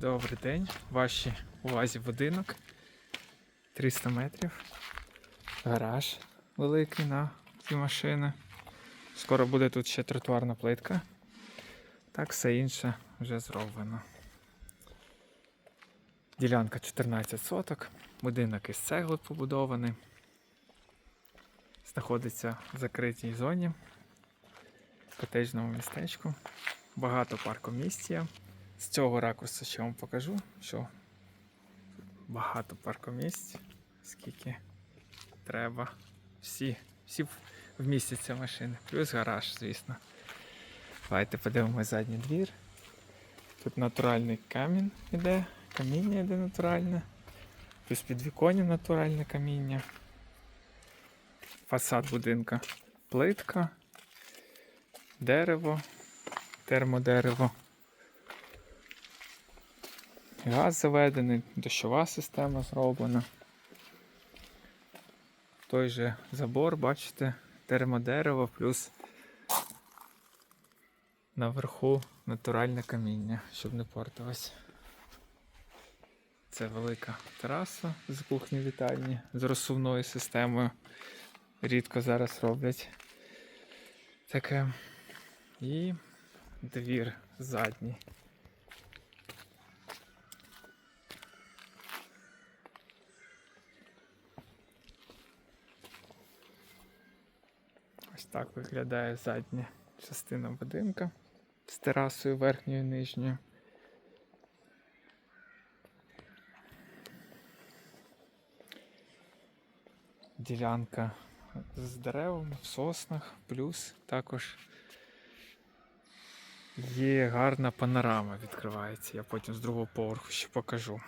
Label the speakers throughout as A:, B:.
A: Добрий день. Вашій увазі будинок. 300 метрів. Гараж великий на ці машини. Скоро буде тут ще тротуарна плитка. Так все інше вже зроблено. Ділянка 14 соток. Будинок із цегли побудований. Знаходиться в закритій зоні, в котеджному містечку. Багато паркомісць є. З цього ракурсу ще вам покажу, що багато паркомісць, скільки треба. Всі, всі вмістяться машини. Плюс гараж, звісно. Давайте подивимось задній двір. Тут натуральний камінь іде, каміння йде натуральне. Плюс підвіконня натуральне каміння. Фасад будинка плитка, дерево, термодерево. Газ заведений, дощова система зроблена. Той же забор, бачите, термодерево плюс наверху натуральне каміння, щоб не портилось. Це велика тераса з кухні вітальні з розсувною системою. Рідко зараз роблять таке. І двір задній. Так виглядає задня частина будинка з терасою верхньою і нижньою. Ділянка з деревами в соснах, плюс також є гарна панорама відкривається. Я потім з другого поверху ще покажу.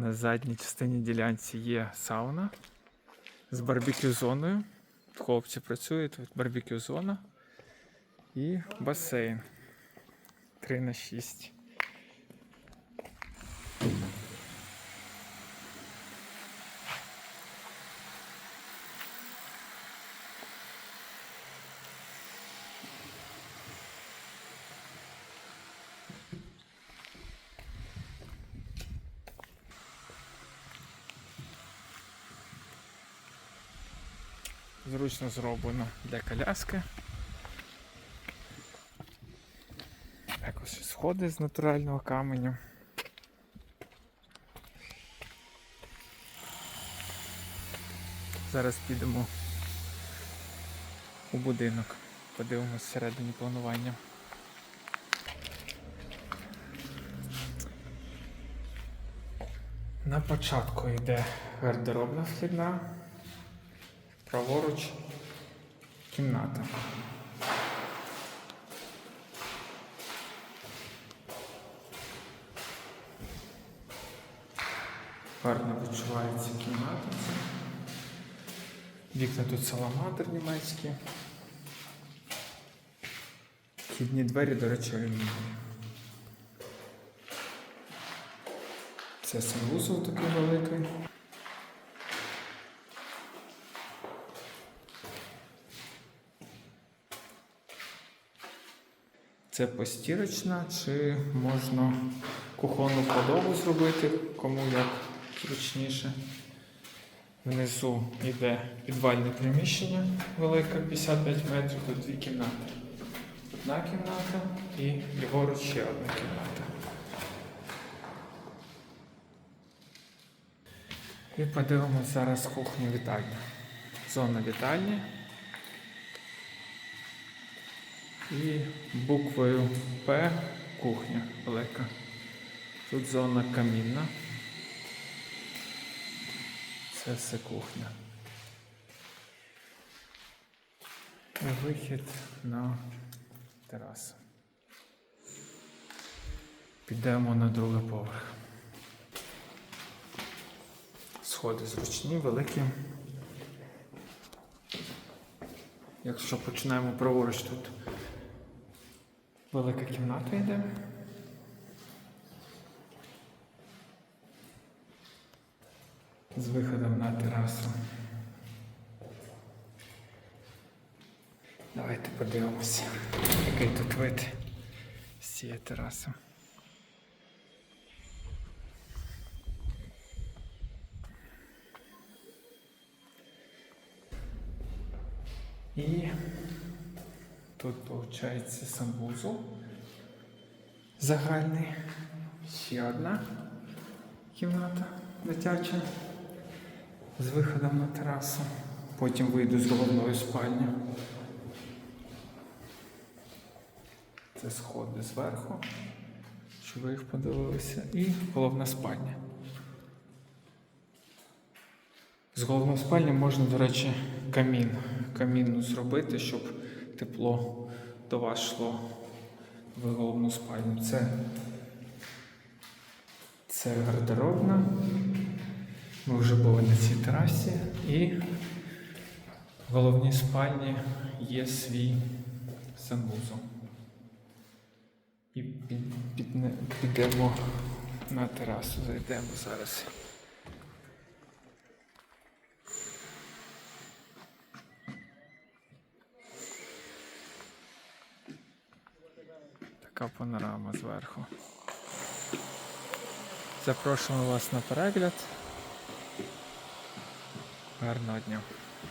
A: На задній частині ділянці є сауна з барбекю зоною. Хлопці працюють, тут барбекю зона і басейн 3 на 6. Зручно зроблено для коляски. Також сходи з натурального каменю. Зараз підемо у будинок. Подивимось всередині планування. На початку йде гардеробна вхідна. Праворуч кімната. Гарно відчувається кімната. Вікна тут саламандр німецькі. Вхідні двері, до речі, алюмінієві. Це санвузол такий великий. Це постірочна, чи можна кухонну кладову зробити, кому як зручніше. Внизу йде підвальне приміщення велике, 55 метрів, тут дві кімнати. Одна кімната і ліворуч ще одна кімната. І подивимось зараз кухню вітальню. Зона вітальні. І буквою П кухня велика. Тут зона камінна. Це все кухня. Вихід на терасу. Підемо на другий поверх. Сходи зручні, великі. Якщо починаємо праворуч тут велика кімната йде. з виходом на терасу. Давайте подивимося, який тут вид з цієї тераси. І тут виходить санвузол загальний. Ще одна кімната дитяча з виходом на терасу. Потім вийду з головної спальні. Це сходи зверху, щоб ви їх подивилися. І головна спальня. З головної спальні можна, до речі, камін. Камін зробити, щоб тепло до вас йшло в головну спальню. Це, це гардеробна. Ми вже були на цій терасі і в головній спальні є свій санвузол. І підемо на терасу, зайдемо зараз. Така панорама зверху. Запрошуємо вас на перегляд. Гарного дня.